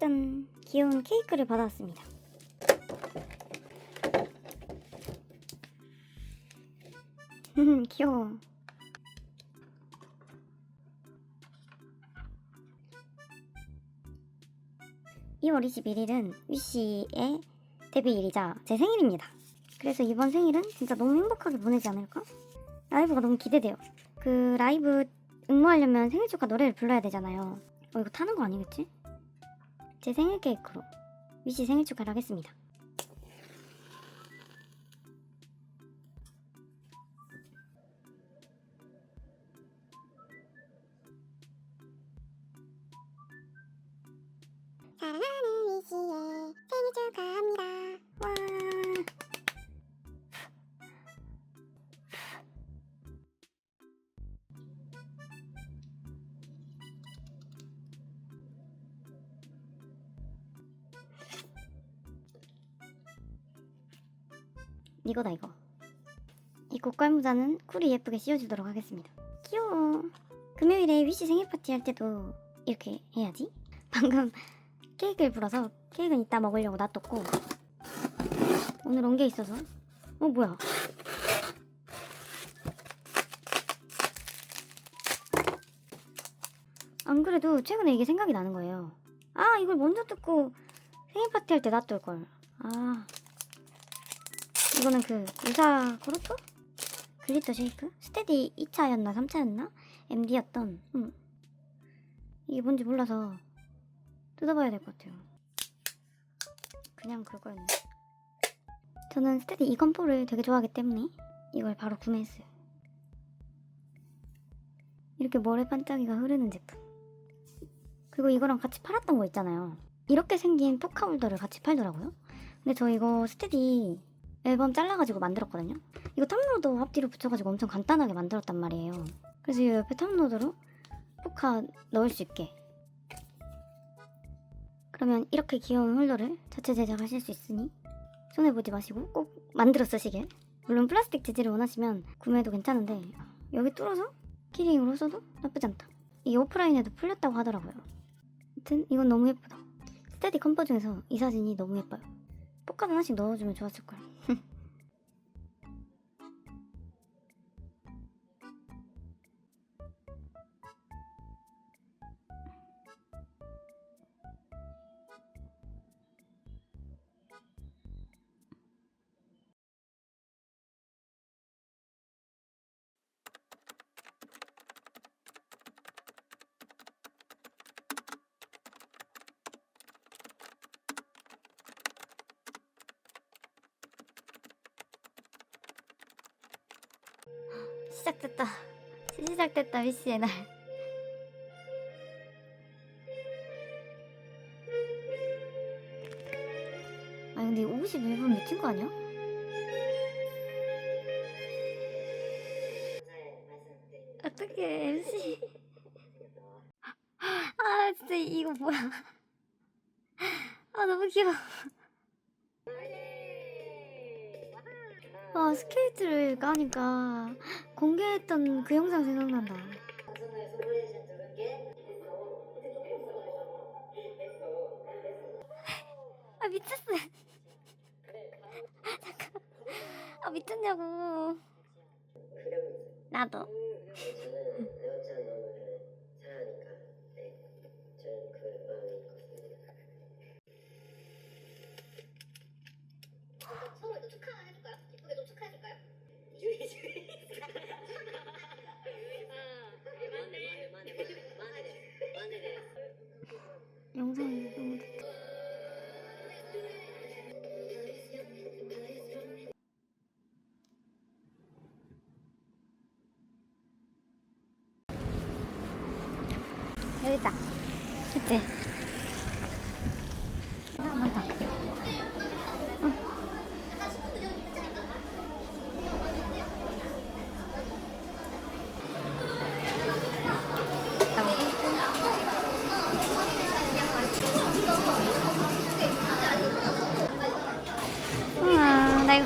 짠! 귀여운 케이크를 받아왔습니다. 음, 귀여워. (2월 21일은) 위씨의 데뷔일이자 제 생일입니다. 그래서 이번 생일은 진짜 너무 행복하게 보내지 않을까? 라이브가 너무 기대돼요. 그 라이브 응모하려면 생일 축하 노래를 불러야 되잖아요. 어 이거 타는 거 아니겠지? 제 생일 케이크로 위씨 생일 축하를 하겠습니다. 사랑하는 위시의 생일 축하합니다. 와. 이거다 이거. 이 고깔 모자는 쿨이 예쁘게 씌워주도록 하겠습니다. 귀여워. 금요일에 위시 생일 파티 할 때도 이렇게 해야지. 방금 케이크를 불어서 케이크는 이따 먹으려고 놔뒀고 오늘 온 게 있어서 어 뭐야 안 그래도 최근에 이게 생각이 나는 거예요 아 이걸 먼저 뜯고 생일 파티 할 때 놔둘 걸. 아 이거는 그 유사 코르토 글리터 쉐이크 스테디 2차였나 3차였나 MD였던 음. 이게 뭔지 몰라서 뜯어봐야 될 것 같아요. 그냥 그거였네. 저는 스테디 이건포를 되게 좋아하기 때문에 이걸 바로 구매했어요. 이렇게 모래 반짝이가 흐르는 제품. 그리고 이거랑 같이 팔았던 거 있잖아요. 이렇게 생긴 포카홀더를 같이 팔더라고요. 근데 저 이거 스테디 앨범 잘라가지고 만들었거든요. 이거 탑로더 앞뒤로 붙여가지고 엄청 간단하게 만들었단 말이에요. 그래서 이 옆에 탑로더로 포카 넣을 수 있게. 그러면 이렇게 귀여운 홀더를 자체 제작하실 수 있으니 손해보지 마시고 꼭 만들어 쓰시길. 물론 플라스틱 재질을 원하시면 구매해도 괜찮은데 여기 뚫어서 키링으로 써도 나쁘지 않다. 이게 오프라인에도 풀렸다고 하더라고요. 아무튼 이건 너무 예쁘다. 스테디 컴퍼 중에서 이 사진이 너무 예뻐요 포카도 하나씩 넣어주면 좋았을걸 시작됐다. 시작됐다 위시의 날. 아 근데 51분 미친 거 아니야? 어떡해 MC 아 진짜 이거 뭐야. 아 너무 귀여워 아 스케이트를 까니까 공개했던 그 영상 생각난다. 아 미쳤어. 잠깐. 아 미쳤냐고. 나도 여기 있다 그치?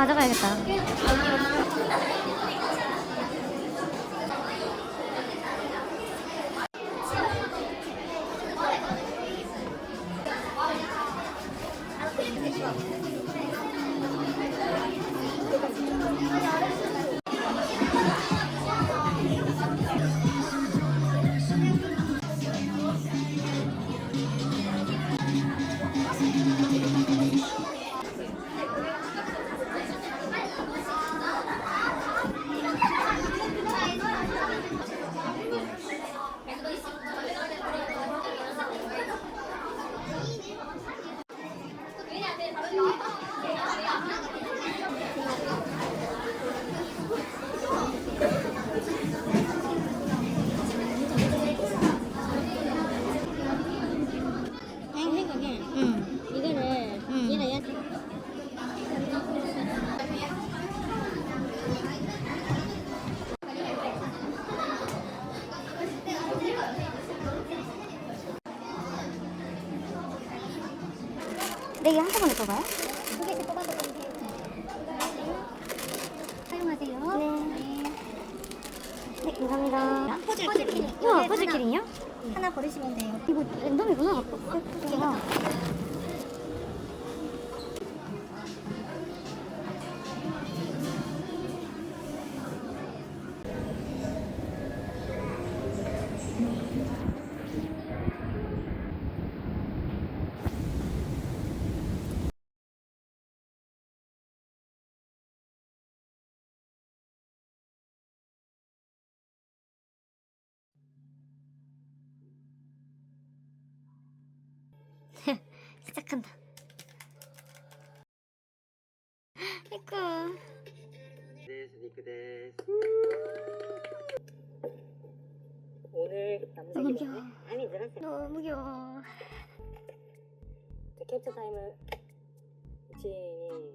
가져가야겠다 네 개 한꺼번에 뽑아요? 두 개씩 뽑아서 보세요. 사용하세요. 네. 네, 감사합니다. 퍼즐 키링. 우와, 퍼즐 키링이요? 하나 버리시면 돼요. 이거 시작한다. 이거. 오늘 너무 귀여워. 아니 노란색. 너무 귀여워. 캡처 타임을 지인이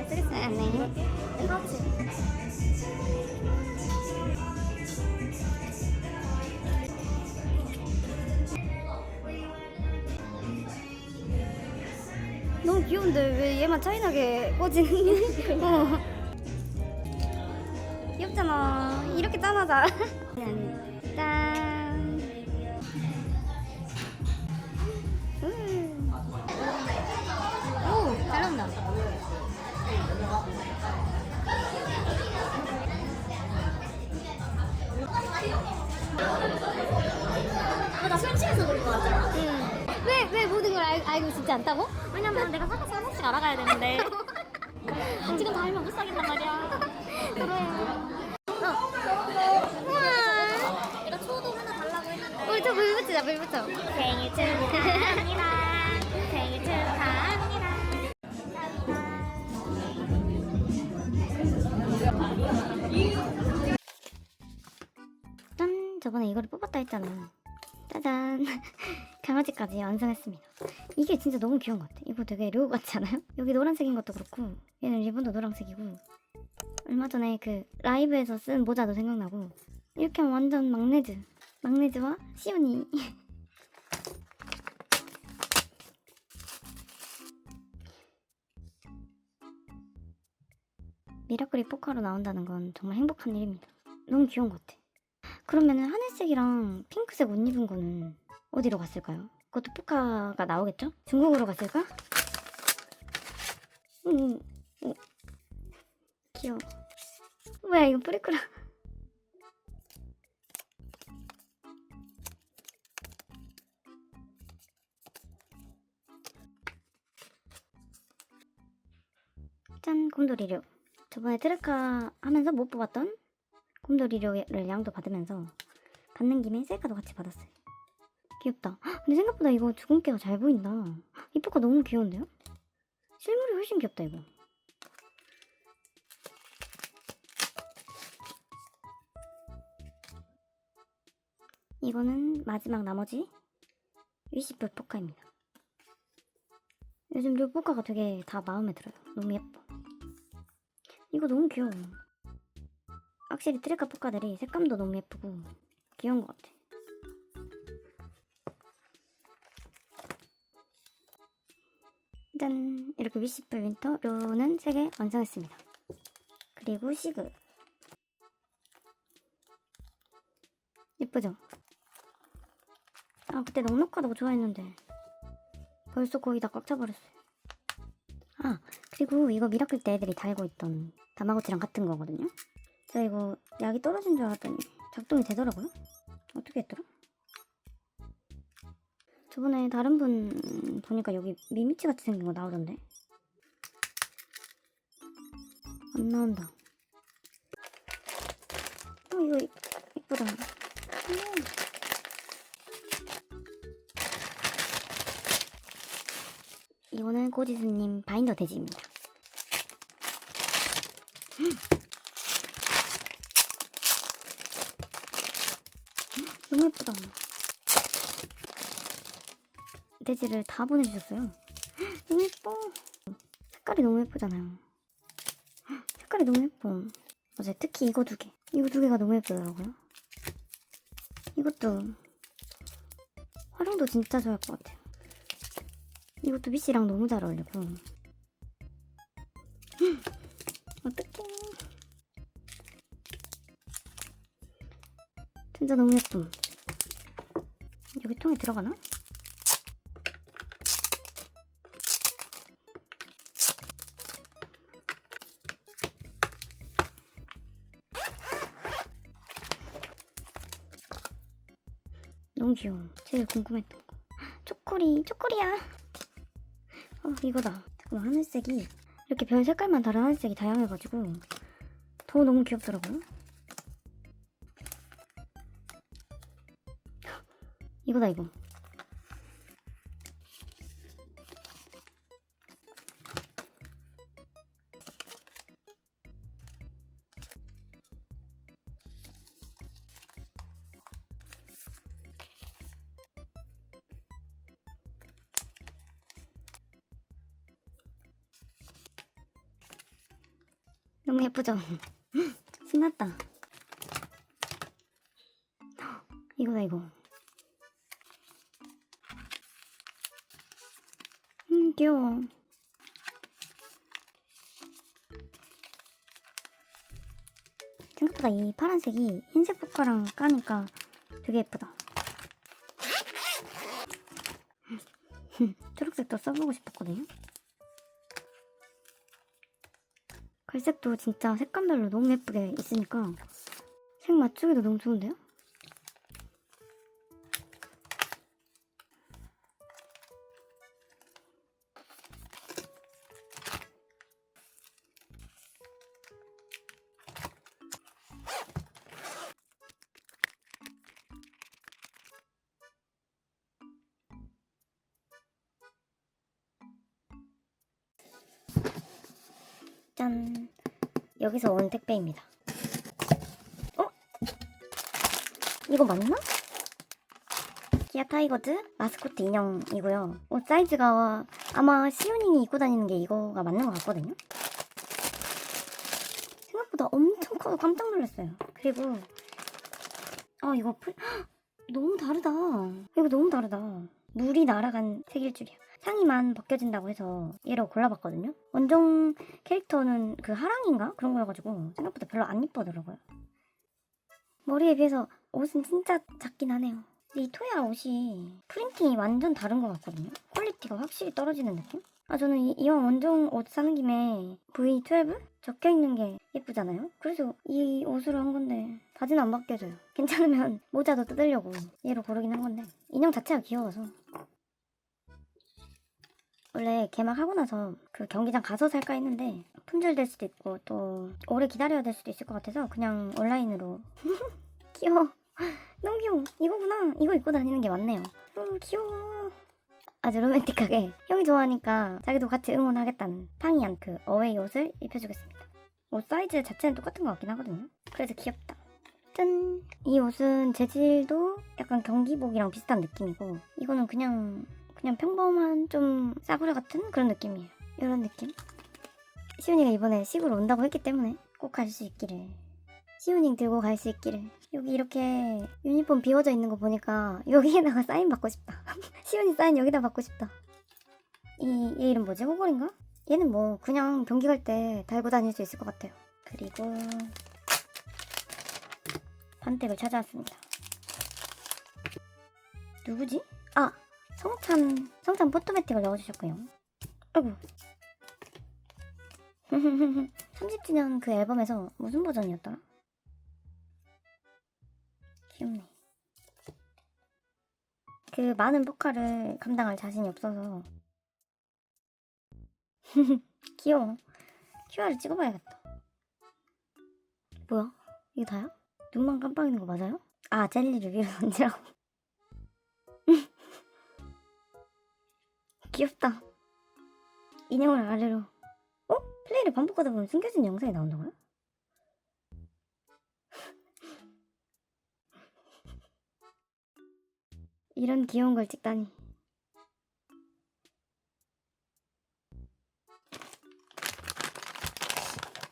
잘 쓰겠습니다. 네. 파우치. 너무 귀여운데 왜 얘만 차이나게 꽂이는? 어. 귀엽잖아. 이렇게 짠하자. 짠. 나 설치해서 그런 거 같아. 응. 왜, 왜 모든 걸 알, 알고 싶지 않다고? 왜냐면 내가 사서 하나씩 알아가야 되는데. 지금 다 알면 못 사겠단 말이야. 우와. 내가 초도 하나 달라고 했는데. 우리 저물 붙이자, 물 붙여. 생일 축하합니다. 생일 축하합니다. 짠! 저번에 이거를 뽑았다 했잖아. 짜잔! 강아지까지 완성했습니다. 이게 진짜 너무 귀여운 것 같아. 이거 되게 료 같지 않아요? 여기 노란색인 것도 그렇고, 얘는 리본도 노란색이고, 얼마 전에 그 라이브에서 쓴 모자도 생각나고, 이렇게 하면 완전 막내즈. 막내즈와 시온이. 미라클이 포카로 나온다는 건 정말 행복한 일입니다. 너무 귀여운 것 같아. 그러면은 하늘색이랑 핑크색 옷 입은 거는 어디로 갔을까요? 그것도 포카가 나오겠죠? 중국으로 갔을까? 음, 음. 귀여워. 뭐야 이거 프리크라. 짠 곰돌이료. 저번에 트레카 하면서 못 뽑았던 곰돌이료를 양도 받으면서 받는 김에 셀카도 같이 받았어요. 귀엽다. 헉, 근데 생각보다 이거 주근깨가 잘 보인다. 이 포카 너무 귀여운데요? 실물이 훨씬 귀엽다 이거. 이거는 마지막 나머지 위시풀 포카입니다. 요즘 료 포카가 되게 다 마음에 들어요. 너무 예뻐. 이거 너무 귀여워. 확실히 트레카 포카들이 색감도 너무 예쁘고 귀여운 것 같아. 짠! 이렇게 위시풀 윈터 료는 3개 완성했습니다. 그리고 시그. 예쁘죠? 아, 그때 넉넉하다고 좋아했는데 벌써 거의 다 꽉 차버렸어요. 아, 그리고 이거 미라클 때 애들이 달고 있던 다마고치랑 같은 거거든요. 제가 이거 약이 떨어진 줄 알았더니 작동이 되더라고요. 어떻게 했더라? 저번에 다른 분 보니까 여기 미미치 같이 생긴 거 나오던데. 안 나온다. 어, 이거 이- 이쁘다. 음. 이거는 고지수님 바인더 돼지입니다. 음. 너무 예쁘다. 돼지를 다 보내주셨어요. 너무 예뻐. 색깔이 너무 예쁘잖아요. 색깔이 너무 예뻐. 맞아요. 특히 이거 두 개. 이거 두 개가 너무 예쁘더라고요. 이것도 활용도 진짜 좋아할 것 같아요. 이것도 미씨랑 너무 잘 어울리고. 어떡해. 진짜 너무 예쁨. 통에 들어가나? 너무 귀여워. 제일 궁금했던 거. 초콜이, 초콜이야. 어, 이거다. 잠깐만, 하늘색이. 이렇게 별 색깔만 다른 하늘색이 다양해가지고 더 너무 귀엽더라고요. 이거다, 이거. 너무 예쁘죠? 신났다. 이거다, 이거. 생각보다 이 파란색이 흰색 포카랑 까니까 되게 예쁘다. 초록색도 써보고 싶었거든요. 갈색도 진짜 색감별로 너무 예쁘게 있으니까 색 맞추기도 너무 좋은데요? 여기서 온 택배입니다. 어? 이거 맞나? 기아 타이거즈 마스코트 인형이고요. 옷 사이즈가 아마 시우닝이 입고 다니는 게 이거가 맞는 것 같거든요. 생각보다 엄청 커서 깜짝 놀랐어요. 그리고 아 이거 풀 헉! 너무 다르다. 이거 너무 다르다. 물이 날아간 색일 줄이야. 상의만 벗겨진다고 해서 얘로 골라봤거든요. 원정 캐릭터는 그 하랑인가 그런 거여가지고 생각보다 별로 안 이쁘더라고요. 머리에 비해서 옷은 진짜 작긴 하네요. 이 토야 옷이 프린팅이 완전 다른 것 같거든요. 퀄리티가 확실히 떨어지는 느낌? 아 저는 이, 이왕 원정 옷 사는 김에 V12 적혀 있는 게 예쁘잖아요. 그래서 이 옷으로 한 건데 바지는 안 벗겨져요. 괜찮으면 모자도 뜯으려고 얘로 고르긴 한 건데 인형 자체가 귀여워서 원래 개막하고 나서 그 경기장 가서 살까 했는데 품절될 수도 있고 또 오래 기다려야 될 수도 있을 것 같아서 그냥 온라인으로. 귀여워. 너무 귀여워. 이거구나. 이거 입고 다니는 게 맞네요. 음 귀여워. 아주 로맨틱하게. 형이 좋아하니까 자기도 같이 응원하겠다는 팡이한 그 어웨이 옷을 입혀주겠습니다. 옷 사이즈 자체는 똑같은 것 같긴 하거든요. 그래서 귀엽다. 짠! 이 옷은 재질도 약간 경기복이랑 비슷한 느낌이고 이거는 그냥 그냥 평범한 좀 싸구려 같은 그런 느낌이에요. 이런 느낌. 시훈이가 이번에 시구로 온다고 했기 때문에 꼭 갈 수 있기를. 시우닝 들고 갈 수 있기를. 여기 이렇게 유니폼 비워져 있는 거 보니까 여기에다가 사인 받고 싶다. 시훈이 사인 여기다 받고 싶다. 이, 얘 이름 뭐지? 호골인가? 얘는 뭐 그냥 경기 갈 때 달고 다닐 수 있을 것 같아요. 그리고 판택을 찾아왔습니다. 누구지? 아! 성찬, 성찬 포토매틱을 넣어주셨고요. 아이고. 30주년 그 앨범에서 무슨 버전이었더라? 귀엽네. 그 많은 포카를 감당할 자신이 없어서 귀여워. QR을 찍어봐야겠다. 뭐야? 이게 다야? 눈만 깜빡이는 거 맞아요? 아 젤리를 위로 던지라고. 귀엽다. 인형을 아래로. 어? 플레이를 반복하다 보면 숨겨진 영상이 나온다고요? 이런 귀여운 걸 찍다니.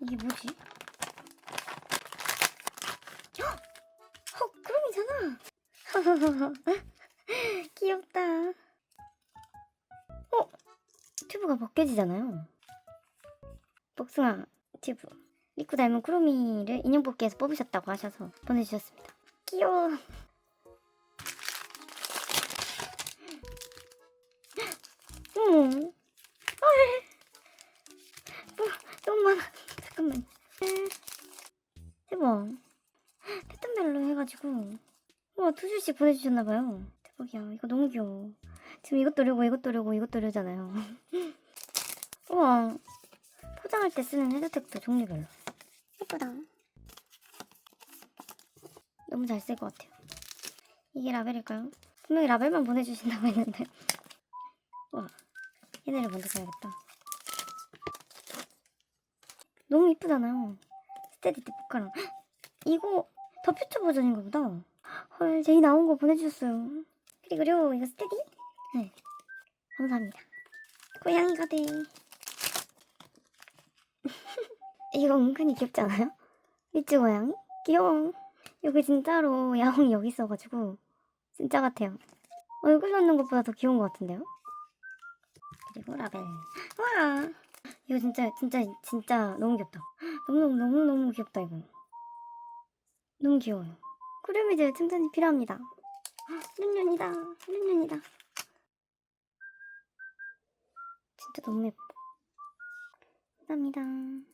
이게 뭐지? 헉! 헉, 그럼이잖아. 귀엽다. 어? 튜브가 벗겨지잖아요. 복숭아 튜브. 리쿠 닮은 쿠로미를 인형 뽑기에서 뽑으셨다고 하셔서 보내주셨습니다. 귀여워. 음. 헐. 뭐, 너무 많아. 잠깐만. 대박. 패턴별로 해가지고. 와, 두 줄씩 보내주셨나봐요. 대박이야. 이거 너무 귀여워. 지금 이것도 려고 이것도 려고 이것도 려잖아요. 우와. 포장할 때 쓰는 헤드텍도 종류별로. 예쁘다. 너무 잘 쓸 것 같아요. 이게 라벨일까요? 분명히 라벨만 보내주신다고 했는데. 와. 얘네를 먼저 사야겠다. 너무 이쁘잖아요. 스테디티 포카랑. 헉! 이거 더 퓨처 버전인가 보다. 헐, 제이 나온 거 보내주셨어요. 그리고 이거 스테디? 네. 감사합니다. 고양이가 돼. 이거 은근히 귀엽지 않아요? 미츠 고양이? 귀여워. 여기 진짜로 야옹이 여기 있어가지고 진짜 같아요. 얼굴 넣는 것보다 더 귀여운 것 같은데요? 그리고 라벨. 와! 이거 진짜 진짜 진짜 너무 귀엽다. 너무너무 너무너무 귀엽다 이거. 너무 귀여워요. 쿠르미즈 칭찬이 필요합니다. 륜륜이다. 륜륜이다. 진짜 너무 예뻐. 감사합니다.